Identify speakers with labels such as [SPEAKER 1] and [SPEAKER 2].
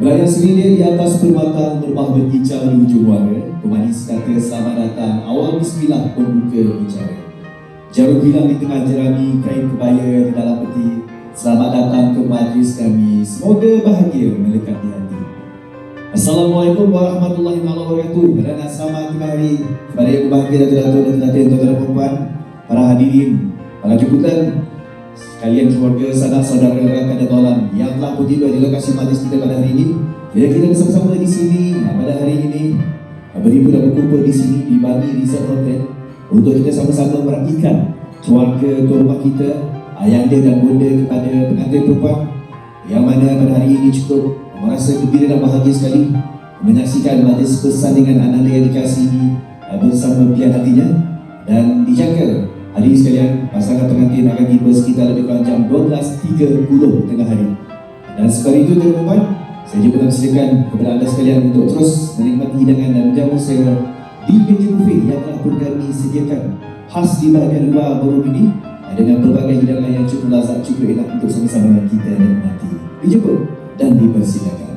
[SPEAKER 1] Berlayar sendiri di atas permata berbah berkicau di ujung warga. Pemanis kata selamat datang Awal bismillah pembuka bicara Jarum hilang di tengah jerami Kain kebaya di dalam peti. Selamat datang ke majlis kami. Semoga bahagia melekat di hati. Assalamualaikum warahmatullahi wabarakatuh. Dan selamat hari Kepada yang berbahagia Datuk-datuk dan datuk tuan-tuan perempuan Para hadirin Para jemputan Kalian keluarga, sanak saudara, rakan dan tolong pun tiba di lokasi majlis kita pada hari ini. Bila kita bersama-sama di sini pada hari ini beribu dan berkumpul di sini di Bali Resort Hotel untuk kita sama-sama merapikan keluarga tuan rumah kita, ayahanda dan bunda kepada pengantin perempuan yang mana pada hari ini cukup merasa gembira dan bahagia sekali menyaksikan majlis persandingan anak yang dikasihi uh, bersama pilihan hatinya dan dijangka Hadirin sekalian, pasangan pengantin akan tiba sekitar lebih kurang jam 12.30 tengah hari. Dan sekali itu, tuan perempuan, saya juga mempersilakan kepada anda sekalian untuk terus menikmati hidangan dan menjamu saya di meja buffet yang telah pun kami sediakan khas di bahagian luar ballroom ini dengan berbagai hidangan yang cukup lazat, cukup enak untuk sama-sama kita nikmati. Dijemput dan dipersilakan.